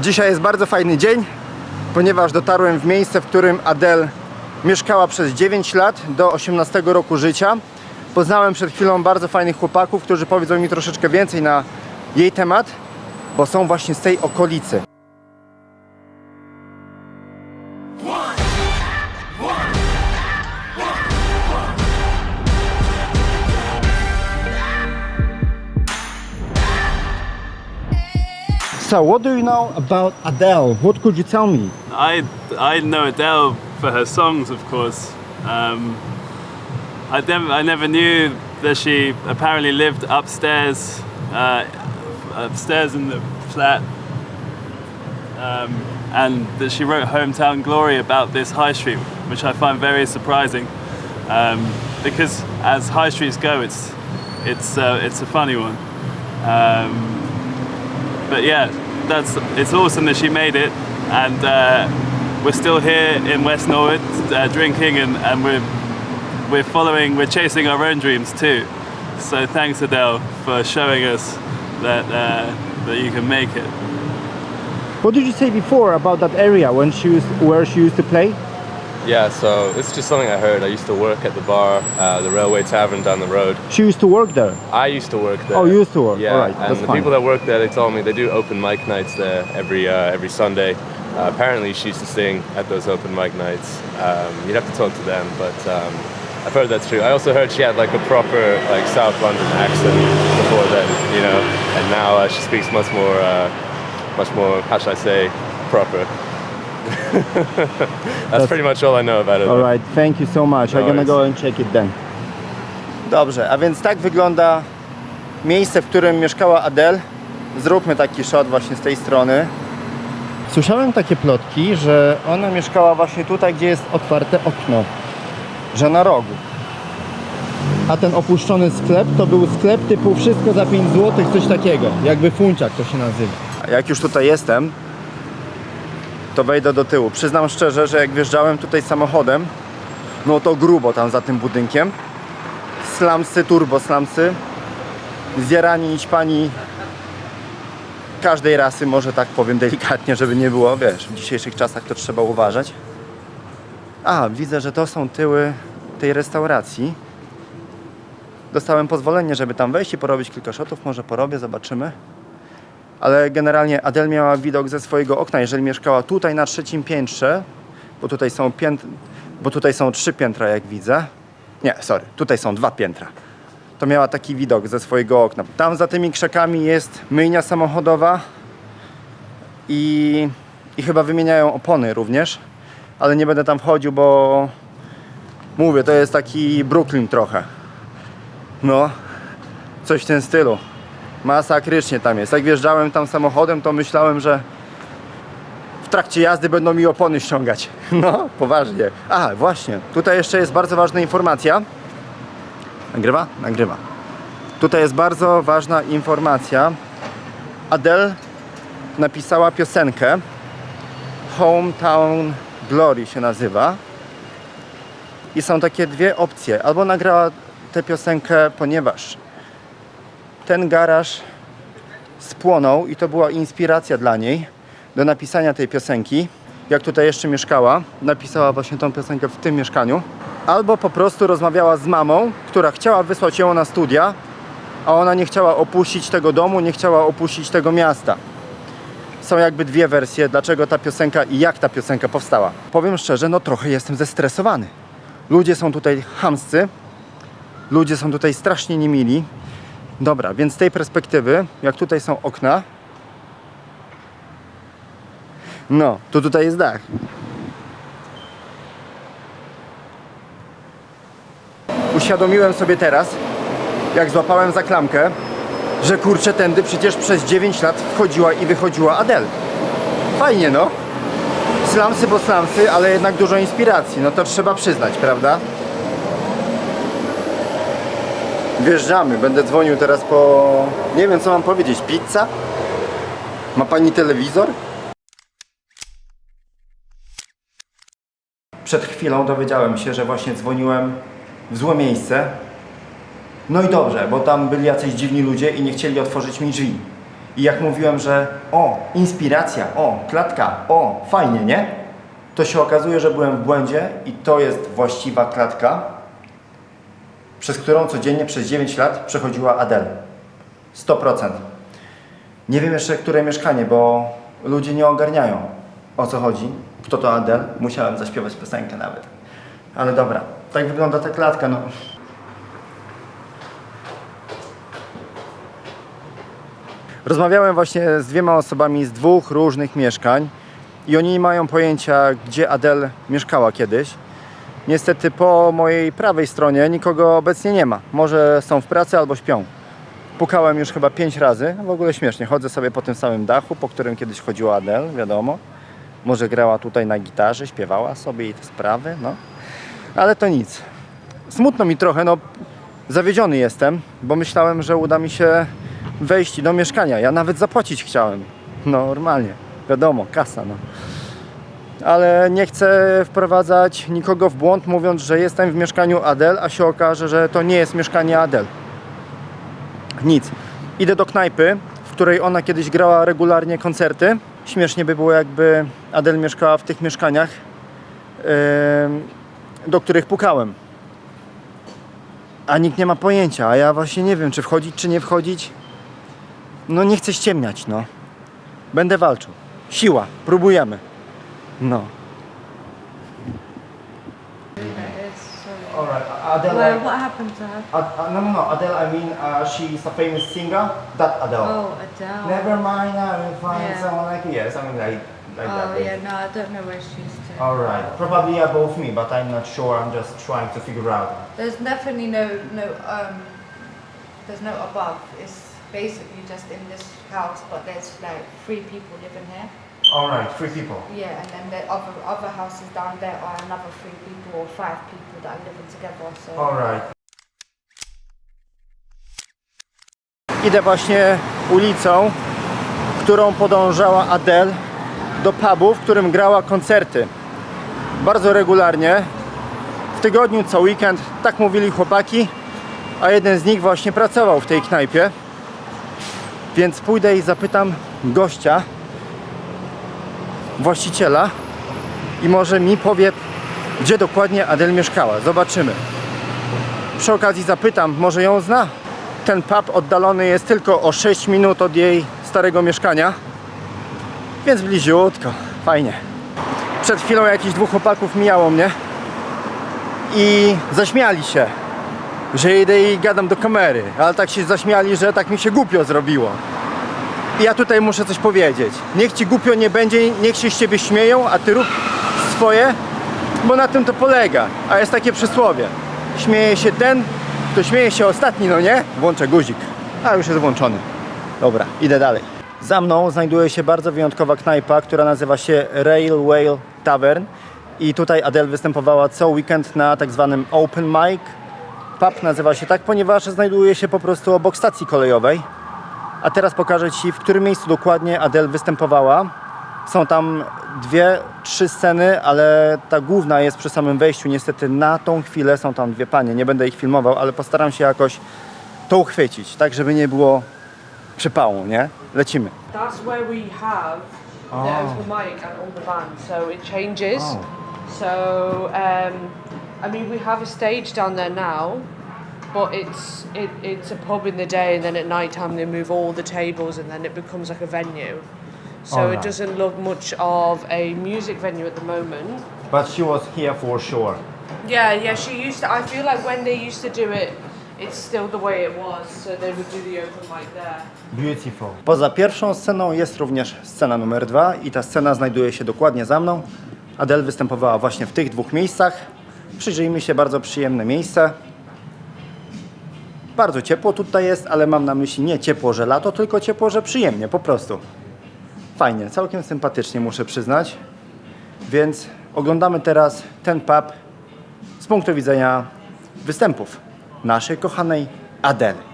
Dzisiaj jest bardzo fajny dzień, ponieważ dotarłem w miejsce, w którym Adele mieszkała przez 9 lat do 18 roku życia. Poznałem przed chwilą bardzo fajnych chłopaków, którzy powiedzą mi troszeczkę więcej na jej temat, bo są właśnie z tej okolicy. So, what do you know about Adele? What could you tell me? I I know Adele for her songs, of course. Um, I never I never knew that she apparently lived upstairs, uh, upstairs in the flat, um, and that she wrote "Hometown Glory" about this high street, which I find very surprising, um, because as high streets go, it's it's uh, it's a funny one. Um, but yeah, that's it's awesome that she made it, and uh, we're still here in West Norwood uh, drinking, and, and we're we're following, we're chasing our own dreams too. So thanks Adele for showing us that uh, that you can make it. What did you say before about that area when she was, where she used to play? Yeah, so it's just something I heard. I used to work at the bar, uh, the Railway Tavern down the road. She used to work there. I used to work there. Oh, you used to work. Yeah, All right, and the fine. people that work there, they told me they do open mic nights there every uh, every Sunday. Uh, apparently, she used to sing at those open mic nights. Um, you'd have to talk to them, but um, I've heard that's true. I also heard she had like a proper like South London accent before then, you know, and now uh, she speaks much more, uh, much more. How should I say, proper. That's, pretty much all I know about it. All right, thank you so much. I'm No gonna worries. go and check it then. Dobrze, a więc tak wygląda miejsce, w którym mieszkała Adele. Zróbmy taki shot właśnie z tej strony. Słyszałem takie plotki, że ona mieszkała właśnie tutaj, gdzie jest otwarte okno. Że na rogu. A ten opuszczony sklep to był sklep typu wszystko za 5 zł, coś takiego. Jakby funciak to się nazywa. Jak już tutaj jestem, to wejdę do tyłu. Przyznam szczerze, że jak wjeżdżałem tutaj samochodem, no to grubo tam za tym budynkiem. Slamsy, turbo slamsy. Zjarani pani każdej rasy, może tak powiem delikatnie, żeby nie było, wiesz, w dzisiejszych czasach to trzeba uważać. A, widzę, że to są tyły tej restauracji. Dostałem pozwolenie, żeby tam wejść i porobić kilka shotów, może porobię, zobaczymy. Ale generalnie Adele miała widok ze swojego okna, jeżeli mieszkała tutaj na trzecim piętrze, bo tutaj są pięt... bo tutaj są trzy piętra, jak widzę. Nie, sorry, tutaj są dwa piętra. To miała taki widok ze swojego okna. Tam za tymi krzakami jest myjnia samochodowa i, i chyba wymieniają opony również, ale nie będę tam wchodził, bo mówię, to jest taki Brooklyn trochę. No, coś w tym stylu. Masakrycznie tam jest. Jak wjeżdżałem tam samochodem, to myślałem, że w trakcie jazdy będą mi opony ściągać. No, poważnie. A, właśnie. Tutaj jeszcze jest bardzo ważna informacja. Nagrywa? Nagrywa. Tutaj jest bardzo ważna informacja. Adele napisała piosenkę. Hometown Glory się nazywa. I są takie dwie opcje. Albo nagrała tę piosenkę, ponieważ ten garaż spłonął i to była inspiracja dla niej do napisania tej piosenki. Jak tutaj jeszcze mieszkała, napisała właśnie tą piosenkę w tym mieszkaniu. Albo po prostu rozmawiała z mamą, która chciała wysłać ją na studia, a ona nie chciała opuścić tego domu, nie chciała opuścić tego miasta. Są jakby dwie wersje, dlaczego ta piosenka i jak ta piosenka powstała. Powiem szczerze, no trochę jestem zestresowany. Ludzie są tutaj chamscy, ludzie są tutaj strasznie niemili. Dobra, więc z tej perspektywy, jak tutaj są okna, no, to tutaj jest dach. Uświadomiłem sobie teraz, jak złapałem za klamkę, że kurczę tędy przecież przez 9 lat wchodziła i wychodziła Adele. Fajnie no. Slamsy bo slamsy, ale jednak dużo inspiracji, no to trzeba przyznać, prawda? Wjeżdżamy, będę dzwonił teraz po... Nie wiem co mam powiedzieć, pizza? Ma pani telewizor? Przed chwilą dowiedziałem się, że właśnie dzwoniłem w złe miejsce. No i dobrze, bo tam byli jacyś dziwni ludzie i nie chcieli otworzyć mi drzwi. I jak mówiłem, że o, inspiracja, o, klatka, o, fajnie, nie? To się okazuje, że byłem w błędzie i to jest właściwa klatka, przez którą codziennie przez 9 lat przechodziła Adele. 100%. Nie wiem jeszcze, które mieszkanie, bo ludzie nie ogarniają o co chodzi. Kto to Adele? Musiałem zaśpiewać piosenkę nawet. Ale dobra, tak wygląda ta klatka. No. Rozmawiałem właśnie z dwiema osobami z dwóch różnych mieszkań i oni nie mają pojęcia, gdzie Adele mieszkała kiedyś. Niestety po mojej prawej stronie nikogo obecnie nie ma. Może są w pracy albo śpią. Pukałem już chyba pięć razy. W ogóle śmiesznie. Chodzę sobie po tym samym dachu, po którym kiedyś chodziła Adele, wiadomo. Może grała tutaj na gitarze, śpiewała sobie i te sprawy, no. Ale to nic. Smutno mi trochę, no. Zawiedziony jestem, bo myślałem, że uda mi się wejść do mieszkania. Ja nawet zapłacić chciałem. No, normalnie. Wiadomo, kasa, no. Ale nie chcę wprowadzać nikogo w błąd, mówiąc, że jestem w mieszkaniu Adele, a się okaże, że to nie jest mieszkanie Adele. Nic. Idę do knajpy, w której ona kiedyś grała regularnie koncerty. Śmiesznie by było, jakby Adele mieszkała w tych mieszkaniach, do których pukałem. A nikt nie ma pojęcia, a ja właśnie nie wiem, czy wchodzić, czy nie wchodzić. No nie chcę ściemniać, no. Będę walczył. Siła, próbujemy. No. Alright, Adele. Well, what happened to her? Ad, uh, no, no, no, Adele, I mean, uh, she's a famous singer. That Adele. Oh, Adele. Never mind, I will find Yeah. someone like you. Yeah, something like, like that. Oh yeah, no, I don't know where she's to. Alright, probably above me, but I'm not sure. I'm just trying to figure out. There's definitely no no um there's no above. It's basically just in this house, but there's like three people living here. Alright, three people. Yeah, and then the other other houses down there are another three people or five people that are living together. So Alright. Idę właśnie ulicą, którą podążała Adele do pubu, w którym grała koncerty. Bardzo regularnie. W tygodniu, co weekend, tak mówili chłopaki, a jeden z nich właśnie pracował w tej knajpie. Więc pójdę i zapytam gościa, właściciela i może mi powie, gdzie dokładnie Adele mieszkała. Zobaczymy. Przy okazji zapytam, może ją zna? Ten pub oddalony jest tylko o 6 minut od jej starego mieszkania, więc bliziutko, fajnie. Przed chwilą jakichś dwóch chłopaków mijało mnie i zaśmiali się, że idę i gadam do kamery, ale tak się zaśmiali, że tak mi się głupio zrobiło. Ja tutaj muszę coś powiedzieć. Niech ci głupio nie będzie, niech się z ciebie śmieją, a ty rób swoje, bo na tym to polega. A jest takie przysłowie. Śmieje się ten, kto śmieje się ostatni, no nie? Włączę guzik. A już jest włączony. Dobra, idę dalej. Za mną znajduje się bardzo wyjątkowa knajpa, która nazywa się Railway Tavern. I tutaj Adele występowała co weekend na tak zwanym open mic. Pub nazywa się tak, ponieważ znajduje się po prostu obok stacji kolejowej. A teraz pokażę Ci, w którym miejscu dokładnie Adele występowała. Są tam dwie, trzy sceny, ale ta główna jest przy samym wejściu. Niestety na tą chwilę są tam dwie panie. Nie będę ich filmował, ale postaram się jakoś to uchwycić, tak żeby nie było przypału, nie? Lecimy. That's where we have the Oh. open mic and all the bands, so it changes. Oh. So, um, I mean, we have a stage down there now, but it's it, it's a pub in the day, and then at night time they move all the tables, and then it becomes like a venue. So Alright. it doesn't look much of a music venue at the moment. But she was here for sure. Yeah, yeah. She used to. I feel like when they used to do it, it's still the way it was. So they would do the open mic there. Beautiful. Poza pierwszą sceną jest również scena numer dwa i ta scena znajduje się dokładnie za mną. Adele występowała właśnie w tych dwóch miejscach. Przyjrzyjmy się, bardzo przyjemne miejsce. Bardzo ciepło tutaj jest, ale mam na myśli nie ciepło, że lato, tylko ciepło, że przyjemnie, po prostu. Fajnie, całkiem sympatycznie muszę przyznać. Więc oglądamy teraz ten pub z punktu widzenia występów naszej kochanej Adele.